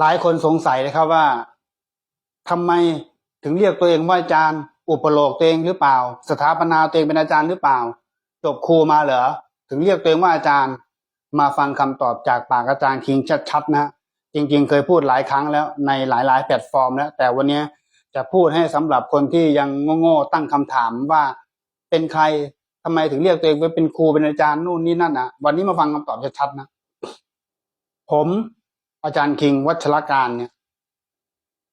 หลายคนสงสัยนะครับว่าทำไมถึงเรียกตัวเองว่าอาจารย์ อุปโลกตัวเองหรือเปล่า สถาปนาตัวเองเป็นอาจารย์หรือเปล่า จบครูมาเหรอถึงเรียกตัวเองว่าอาจารย์ มาฟังคำตอบจากปากอาจารย์คิงชัดๆนะจริง ๆ เคยพูดหลายครั้งแล้วในหลายๆ แพลตฟอร์มแล้ว แต่วันนี้จะพูดให้สำหรับคนที่ยังโง่ๆตั้งคำถามว่าเป็นใครทำไมถึงเรียกตัวเองว่าเป็นครูเป็นอาจารย์นู่นนี่นั่นอะ วันนี้มาฟังคำตอบชัดๆนะ ผม อาจารย์คิงวัชรการเนี่ย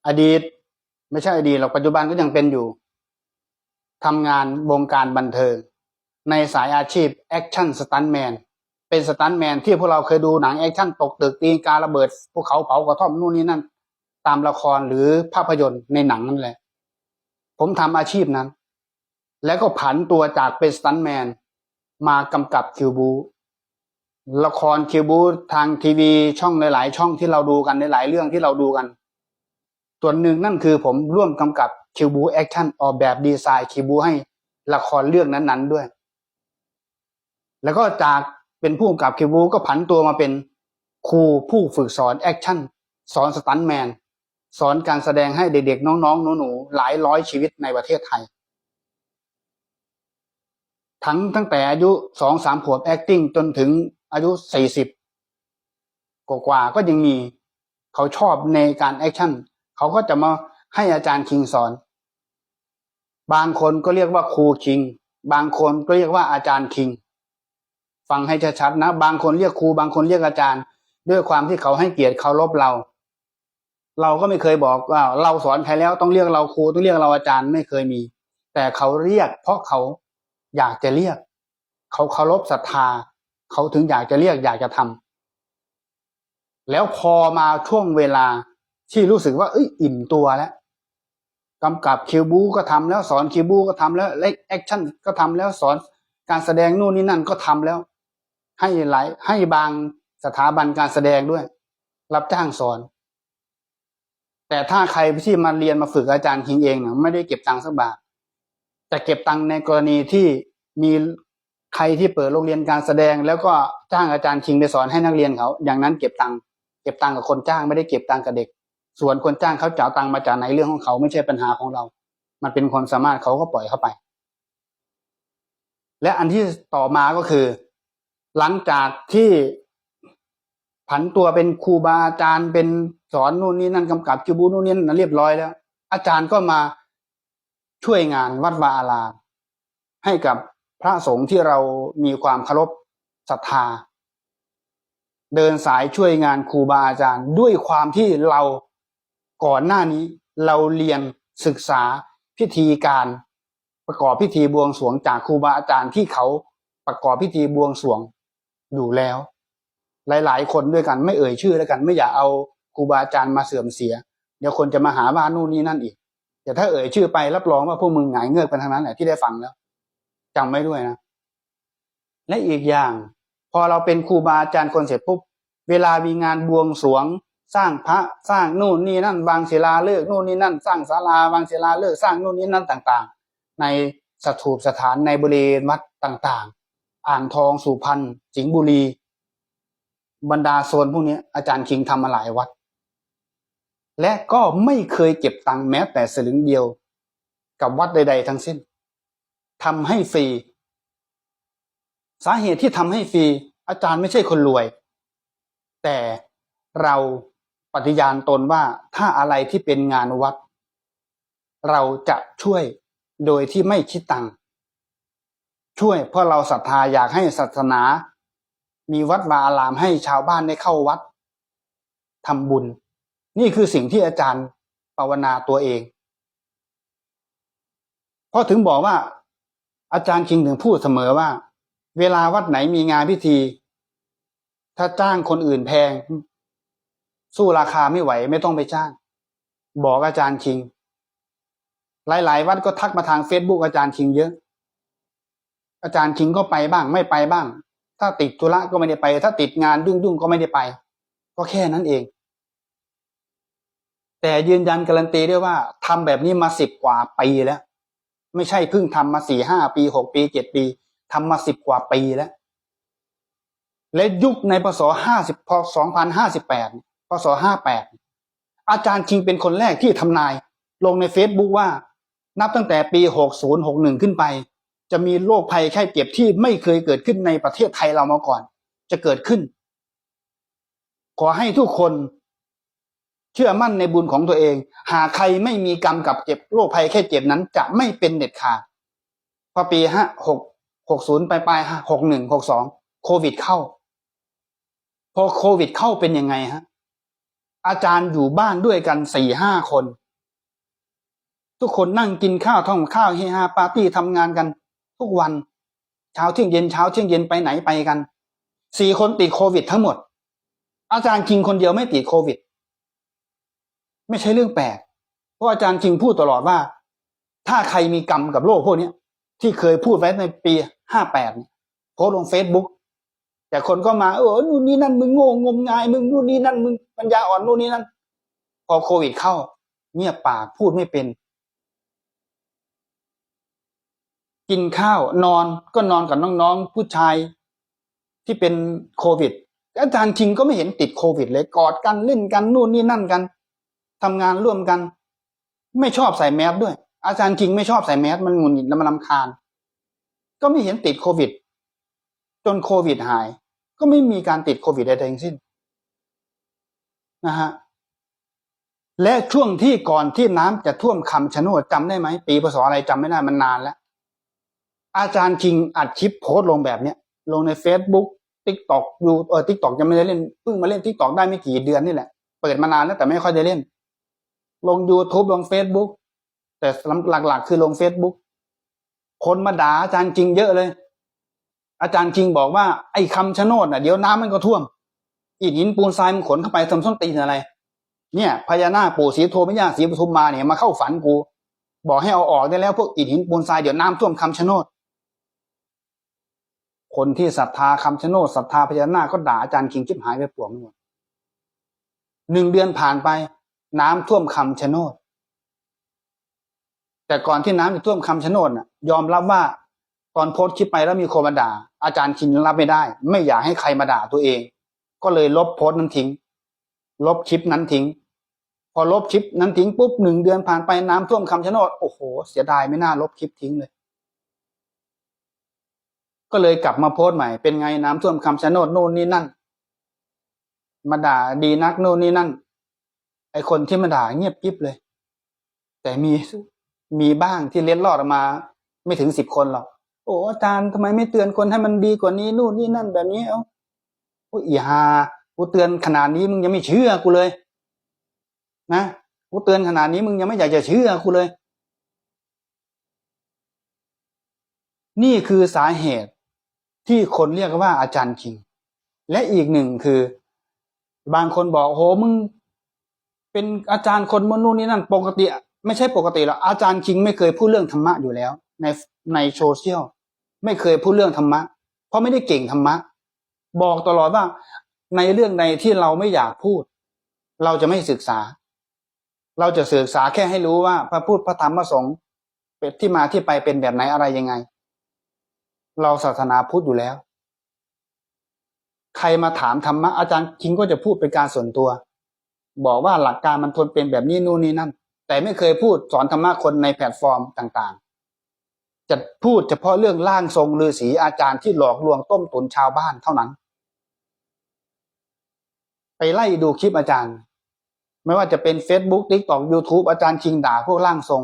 อดีต ไม่ใช่อดีตหรอกปัจจุบันก็ยังเป็นอยู่ทำงานวงการบันเทิง ในสายอาชีพแอคชั่นสตันแมนเป็นสตันแมนที่พวกเราเคยดูหนังแอคชั่นตกตึกตีการระเบิดภูเขาเผากระท่อมนู่นนี่นั่น ตามละครหรือภาพยนตร์ในหนังนั่นแหละ ผมทำอาชีพนั้น แล้วก็ผันตัวจากเป็นสตันแมนมากำกับคิวบู ละครคิวบูทางทีวีช่องหลาย ๆ ช่องที่เราดูกันในหลายเรื่องที่เราดูกัน ส่วนหนึ่งนั่นคือผมร่วมกำกับคิวบูแอคชั่นออกแบบดีไซน์คิวบูให้ละครเรื่องนั้นๆด้วย แล้วก็จากเป็นผู้กำกับคิวบูก็ผันตัวมาเป็นครูผู้ฝึกสอนแอคชั่นสอนสตันแมนสอนการแสดงให้เด็ก ๆ น้อง ๆ หนู ๆ หลายร้อยชีวิตในประเทศไทย ทั้งตั้งแต่อายุสองสามขวบ acting จนถึง อายุสี่สิบกว่าก็ยังมีเขาชอบในการแอคชั่นเขาก็จะมาให้อาจารย์คิงสอน บางคนก็เรียกว่าครูคิง บางคนก็เรียกว่าอาจารย์คิง ฟังให้ชัดๆนะ บางคนเรียกครูบางคนเรียกอาจารย์ ด้วยความที่เขาให้เกียรติเคารพเรา เราก็ไม่เคยบอกว่าเราสอนใครแล้วต้องเรียกเราครูต้องเรียกเราอาจารย์ไม่เคยมี แต่เขาเรียก เพราะเขาอยากจะเรียก เขาเคารพศรัทธา เขาถึงอยากจะเรียกอยากจะทำแล้วพอมาช่วงเวลาที่รู้สึกว่าเอ้ยอิ่มตัวแล้วกำกับคิวบูก็ทำแล้วสอนคิวบูก็ทำแล้วเล็กแอคชั่นก็ทำแล้วสอนการแสดงนู่นนี่นั่นก็ทำแล้ว ให้หลายให้บางสถาบันการแสดงด้วย รับจ้างสอน แต่ถ้าใครที่มาเรียนมาฝึกอาจารย์คิงเองเนี่ยไม่ได้เก็บตังค์สักบาทแต่เก็บตังค์ในกรณีที่มี ใครที่เปิดโรงเรียนการแสดง แล้วก็จ้างอาจารย์คิงไปสอนให้นักเรียนเขา อย่างนั้นเก็บตังค์เก็บตังค์กับคนจ้างไม่ได้เก็บตังค์กับเด็ก ส่วนคนจ้างเขาจะเอาตังค์มาจากไหนเรื่องของเขาไม่ใช่ปัญหาของเรา มันเป็นความสามารถเขาก็ปล่อยเข้าไป และอันที่ต่อมาก็คือ หลังจากที่ผันตัวเป็นครูบาอาจารย์เป็นสอนนู่นนี่นั่นกำกับคิวบูนู่นนี่นั่นเรียบร้อยแล้ว อาจารย์ก็มาช่วยงานวัดวาอารามให้กับ พระสงฆ์ที่เรามีความเคารพศรัทธา เดินสายช่วยงานครูบาอาจารย์ ด้วยความที่เราก่อนหน้านี้เราเรียนศึกษาพิธีการประกอบพิธีบวงสรวงจากครูบาอาจารย์ที่เขาประกอบพิธีบวงสรวงอยู่แล้ว หลาย ๆ คนด้วยกันไม่เอ่ยชื่อแล้วกัน ไม่อยากเอาครูบาอาจารย์มาเสื่อมเสีย เดี๋ยวคนจะมาหาว่านู่นนี่นั่นอีกแต่ถ้าเอ่ยชื่อไปรับรองว่าพวกมึงหงายเงือกเป็นทางนั้นแหละที่ได้ฟังแล้ว จำไว้ด้วยนะ และอีกอย่าง พอเราเป็นครูบาอาจารย์คนเสร็จปุ๊บ เวลามีงานบวงสรวง สร้างพระสร้างนู่นนี่นั่นวางศิลาฤกษ์นู่นนี่นั่น สร้างศาลาวางศิลาฤกษ์สร้างนู่นนี่นั่นต่าง ๆ ในสถูปสถานในบริเวณวัดต่าง ๆ อ่างทองสุพรรณสิงห์บุรี บรรดาโซนพวกนี้อาจารย์คิงทำมาหลายวัด และก็ไม่เคยเก็บตังค์แม้แต่สลึงเดียว กับวัดใด ๆ ทั้งสิ้น ทำให้ฟรี สาเหตุที่ทำให้ฟรี อาจารย์ไม่ใช่คนรวย แต่เราปฏิญาณตนว่าถ้าอะไรที่เป็นงานวัด เราจะช่วยโดยที่ไม่คิดตังค์ช่วยเพราะเราศรัทธาอยากให้ศาสนา มีวัดวาอารามให้ชาวบ้านได้เข้าวัดทำบุญ นี่คือสิ่งที่อาจารย์ภาวนาตัวเอง เพราะถึงบอกว่า อาจารย์คิงถึงพูดเสมอว่า เวลาวัดไหนมีงานพิธี ถ้าจ้างคนอื่นแพง สู้ราคาไม่ไหวไม่ต้องไปจ้าง บอกอาจารย์คิง หลาย ๆ วัดก็ทักมาทางเฟซบุ๊กอาจารย์คิงเยอะ อาจารย์คิงก็ไปบ้างไม่ไปบ้าง ถ้าติดธุระก็ไม่ได้ไป ถ้าติดงานยุ่งๆก็ไม่ได้ไป ก็แค่นั้นเอง แต่ยืนยันการันตีได้ว่าทำแบบนี้มาสิบกว่าปีแล้ว ไม่ใช่เพิ่งทำมาสี่ห้าปีหกปีเจ็ดปีทำมาสิบกว่าปีแล้ว และยุคในพศห้าสิบพศสองพันห้าสิบแปดพศห้าแปดอาจารย์คิงเป็นคนแรกที่ทำนาย ลงใน Facebook ว่า นับตั้งแต่ปี6061ขึ้นไป จะมีโรคภัยแค่เจ็บที่ไม่เคยเกิดขึ้นในประเทศไทยเรามาก่อน จะเกิดขึ้น ขอให้ทุกคน เชื่อมั่นในบุญของตัวเอง หากใครไม่มีกรรมกับเจ็บโรคภัยแค่เจ็บนั้นจะไม่เป็นเด็ดขาดพอปีห้าหกหกศูนย์ไปปลายหกหนึ่งหกสองโควิดเข้า พอโควิดเข้าเป็นยังไงฮะ อาจารย์อยู่บ้านด้วยกันสี่ห้าคน ทุกคนนั่งกินข้าวท่องข้าวเฮฮาปาร์ตี้ทำงานกัน ทุกวันเช้าเที่ยงเย็นเช้าเที่ยงเย็นไปไหนไปกันสี่คนติดโควิดทั้งหมด อาจารย์คิงคนเดียวไม่ติดโควิด ไม่ใช่เรื่องแปลกเพราะอาจารย์คิงพูดตลอดว่า ถ้าใครมีกรรมกับโลกพวกนี้ที่เคยพูดไว้ในปีห้าแปดโพสลงเฟซบุ๊กแต่คนก็มาเออนู่นนี่นั่นมึงโง่งมงายมึงนู่นนี่นั่นมึงปัญญาอ่อนนู่นนี่นั่น พอโควิดเข้า เงียบปากพูดไม่เป็น กินข้าวนอนก็นอนกับน้องๆผู้ชายที่เป็นโควิดอาจารย์คิงก็ไม่เห็นติดโควิดเลยกอดกันเล่นกันนู่นนี่นั่นกัน ทำงานร่วมกัน ไม่ชอบใส่แมสด้วย อาจารย์คิงไม่ชอบใส่แมสมันหงุดหงิดและมันลำคาญ ก็ไม่เห็นติดโควิด จนโควิดหาย ก็ไม่มีการติดโควิดใดๆทั้งสิ้นนะฮะและช่วงที่ก่อนที่น้ำจะท่วมคำชะโนดจำได้ไหมปีพศอะไรจำไม่ได้มันนานแล้ว อาจารย์คิงอัดคลิปโพสต์ลงแบบเนี้ย ลงใน Facebook ทิกตอกยูเออทิกตอกยังไม่ได้เล่นเพิ่งมาเล่นทิกตอกได้ไม่กี่เดือนนี่แหละ เปิดมานานแล้วแต่ไม่ค่อยได้เล่น ลง YouTube ลง Facebook แต่หลักๆ คือลง Facebook คนมาด่าอาจารย์จริงเยอะเลย อาจารย์จริงบอกว่าไอ้คำชะโนดน่ะเดี๋ยวน้ำมันก็ท่วมอิฐหินปูนทรายมันขนเข้าไปทำส้นตีนอะไร เนี่ยพญานาคปู่ศรีโทมย่าศรีปทุมมาเนี่ยมาเข้าฝันกู บอกให้เอาออกได้แล้วพวกอิฐหินปูนทรายเดี๋ยวน้ำท่วมคำชะโนดคนที่ศรัทธาคำชะโนดศรัทธาพญานาคก็ด่าอาจารย์คิงชิบหายไปปวงหมดหนึ่งเดือนผ่านไป น้ำท่วมคำชะโนด แต่ก่อนที่น้ำจะท่วมคำชะโนดน่ะ ยอมรับว่าตอนโพสต์คลิปไปแล้วมีคนมาด่า อาจารย์คิงรับไม่ได้ ไม่อยากให้ใครมาด่าตัวเอง ก็เลยลบโพสต์นั้นทิ้ง ลบคลิปนั้นทิ้ง พอลบคลิปนั้นทิ้งปุ๊บหนึ่งเดือนผ่านไปน้ำท่วมคำชะโนดโอ้โห เสียดายไม่น่าลบคลิปทิ้งเลย ก็เลยกลับมาโพสต์ใหม่เป็นไงน้ำท่วมคำชะโนดโน่นนี่นั่น มาด่าดีนักโน่นนี่นั่น ไอคนที่มาด่าเงียบกิ๊บเลย แต่มีมีบ้างที่เล็ดลอดออกมา ไม่ถึงสิบคนหรอกโอ้อาจารย์ทำไมไม่เตือนคนให้มันดีกว่านี้นู่นนี่นั่นแบบนี้เอ้าโอ้อีฮากูเตือนขนาดนี้มึงยังไม่เชื่อกูเลย นะกูเตือนขนาดนี้มึงยังไม่อยากจะเชื่อกูเลย นี่คือสาเหตุที่คนเรียกว่าอาจารย์คิง และอีกหนึ่งคือ บางคนบอกโหมึง เป็นอาจารย์คนมนู่นนี่นั่นปกติ ไม่ใช่ปกติหรอกอาจารย์คิงไม่เคยพูดเรื่องธรรมะอยู่แล้ว ในในโซเชียลไม่เคยพูดเรื่องธรรมะ เพราะไม่ได้เก่งธรรมะ บอกตลอดว่าในเรื่องใดที่เราไม่อยากพูด เราจะไม่ศึกษา เราจะศึกษาแค่ให้รู้ว่า พระพูดพระธรรมพระสงฆ์เป็นที่มาที่ไปเป็นแบบไหนอะไรยังไง เราศาสนาพุทธอยู่แล้ว ใครมาถามธรรมะอาจารย์คิงก็จะพูดเป็นการส่วนตัว บอกว่าหลักการมันทนเป็นแบบนี้นู่นนี่นั่น แต่ไม่เคยพูดสอนธรรมะคนในแพลตฟอร์มต่างๆ จะพูดเฉพาะเรื่องร่างทรงฤาษีอาจารย์ที่หลอกลวงต้มตุนชาวบ้านเท่านั้น ไปไล่ดูคลิปอาจารย์ ไม่ว่าจะเป็น Facebook TikTok YouTube อาจารย์คิงด่าพวกร่างทรง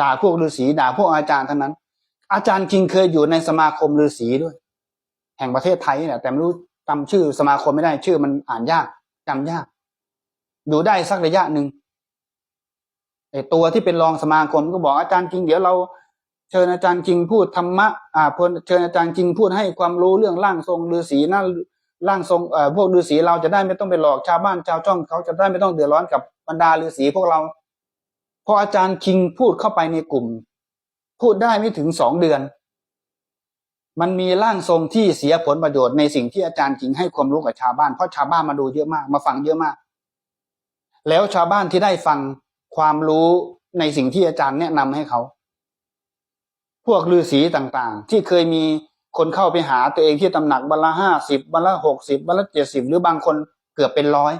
ด่าพวกฤาษีด่าพวกอาจารย์ทั้งนั้น อาจารย์คิงเคยอยู่ในสมาคมฤาษีด้วย แห่งประเทศไทยเนี่ยแต่ไม่รู้จำชื่อสมาคมไม่ได้ชื่อมันอ่านยากจำยาก อยู่ได้สักระยะหนึ่งไอตัวที่เป็นรองสมาคมก็บอกอาจารย์จริง เดี๋ยวเราเชิญอาจารย์จริงพูดธรรมะอ่าเชิญอาจารย์จริงพูดให้ความรู้เรื่องร่างทรงฤาษีนั่นร่างทรงเอ่อพวกฤาษีเราจะได้ไม่ต้องไปหลอกชาวบ้านชาวช่องเขาจะได้ไม่ต้องเดือดร้อนกับบรรดาฤาษีพวกเราพออาจารย์คิงพูดเข้าไปในกลุ่ม พูดได้ไม่ถึงสองเดือน มันมีร่างทรงที่เสียผลประโยชน์ในสิ่งที่อาจารย์คิงให้ความรู้กับชาวบ้านเพราะชาวบ้านมาดูเยอะมากมาฟังเยอะมาก แล้วชาวบ้านที่ได้ฟังความรู้ในสิ่งที่อาจารย์แนะนำให้เขา พวกฤาษีต่างๆ ที่เคยมีคนเข้าไปหาตัวเองที่ตำหนักวันละห้าสิบวันละหกสิบวันละเจ็ดสิบหรือบางคนเกือบเป็นร้อย